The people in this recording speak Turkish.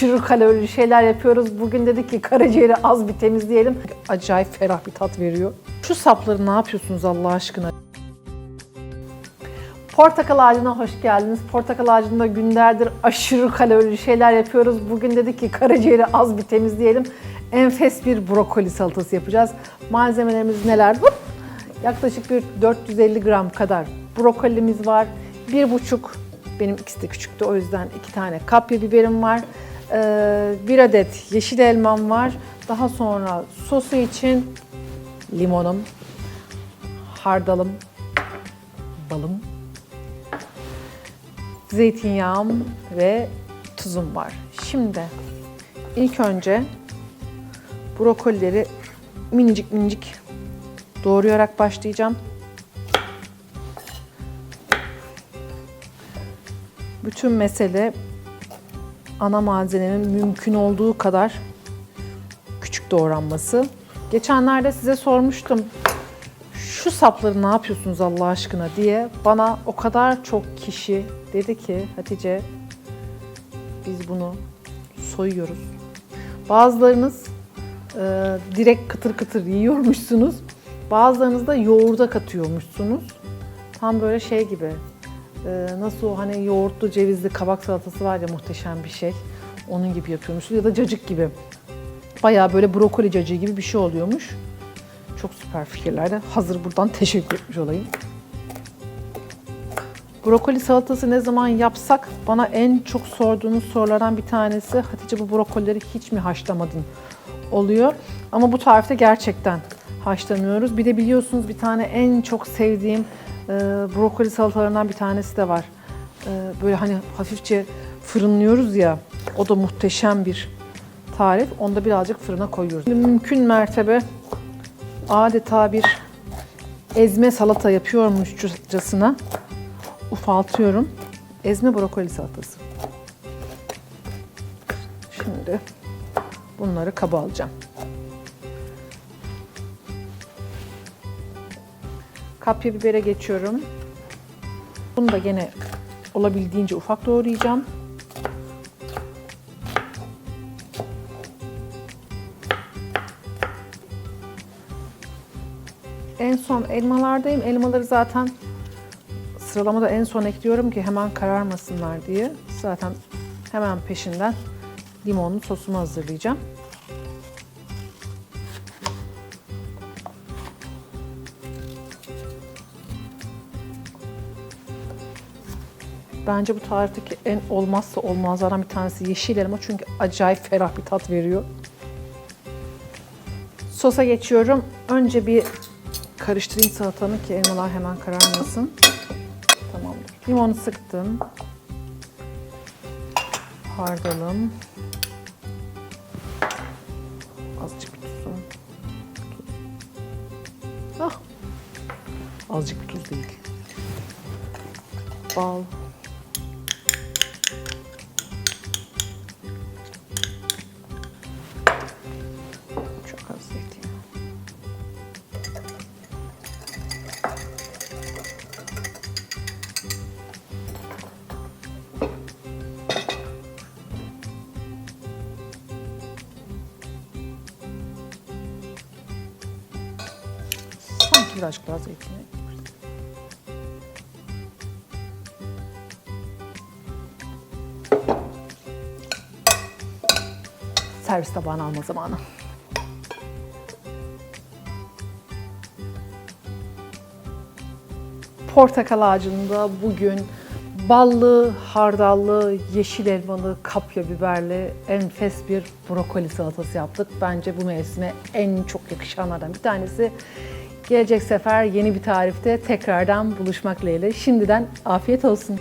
aşırı kalorili şeyler yapıyoruz. Bugün dedik ki karaciğeri az bir temizleyelim. Acayip ferah bir tat veriyor. Şu sapları ne yapıyorsunuz Allah aşkına? Portakal ağacına hoş geldiniz. Portakal ağacında günlerdir aşırı kalorili şeyler yapıyoruz. Bugün dedik ki karaciğeri az bir temizleyelim. Enfes bir brokoli salatası yapacağız. Malzemelerimiz neler? Hop! Yaklaşık bir 450 gram kadar brokolimiz var. Bir buçuk, benim ikisi de küçüktü o yüzden iki tane kapya biberim var. Ee, bir adet yeşil elmam var. Daha sonra sosu için limonum, hardalım, balım, zeytinyağım ve tuzum var. Şimdi ilk önce brokolileri minicik minicik doğrayarak başlayacağım. Bütün mesele ana malzemenin mümkün olduğu kadar küçük doğranması. Geçenlerde size sormuştum. Şu sapları ne yapıyorsunuz Allah aşkına diye bana o kadar çok kişi dedi ki Hatice biz bunu soyuyoruz. Bazılarınız e, direkt kıtır kıtır yiyormuşsunuz. Bazılarınız da yoğurda katıyormuşsunuz. Tam böyle şey gibi. E, nasıl o hani yoğurtlu cevizli kabak salatası var ya muhteşem bir şey. Onun gibi yapıyormuşsunuz ya da cacık gibi. Bayağı böyle brokoli cacığı gibi bir şey oluyormuş. Çok süper fikirlerde. Hazır buradan teşekkür etmiş olayım. Brokoli salatası ne zaman yapsak bana en çok sorduğunuz sorulardan bir tanesi Hatice bu brokolileri hiç mi haşlamadın oluyor. Ama bu tarifte gerçekten haşlamıyoruz. Bir de biliyorsunuz bir tane en çok sevdiğim e, brokoli salatalarından bir tanesi de var. E, böyle hani hafifçe fırınlıyoruz ya o da muhteşem bir tarif. Onu da birazcık fırına koyuyoruz. Mümkün mertebe adeta bir ezme salata yapıyormuşçasına ufaltıyorum. Ezme brokoli salatası. Şimdi bunları kaba alacağım. Kapya bibere geçiyorum. Bunu da gene olabildiğince ufak doğrayacağım. En son elmalardayım. Elmaları zaten sıralamada en son ekliyorum ki hemen kararmasınlar diye. Zaten hemen peşinden limonlu sosumu hazırlayacağım. Bence bu tarifteki en olmazsa olmazlardan bir tanesi yeşil elma çünkü acayip ferah bir tat veriyor. Sosa geçiyorum. Önce bir karıştırayım salatamı ki elmalar hemen kararmasın. Tamamdır. Limonu sıktım. Hardalım. Azıcık bir tuzum. Tuz. Ah. Azıcık bir tuz değil. Bal. Birazcık daha zeytinyağı. Servis tabağına alma zamanı. Portakal ağacında bugün ballı, hardallı, yeşil elmalı, kapya biberli enfes bir brokoli salatası yaptık. Bence bu mevsime en çok yakışanlardan bir tanesi. Gelecek sefer yeni bir tarifte tekrardan buluşmak dileğiyle. Şimdiden afiyet olsun.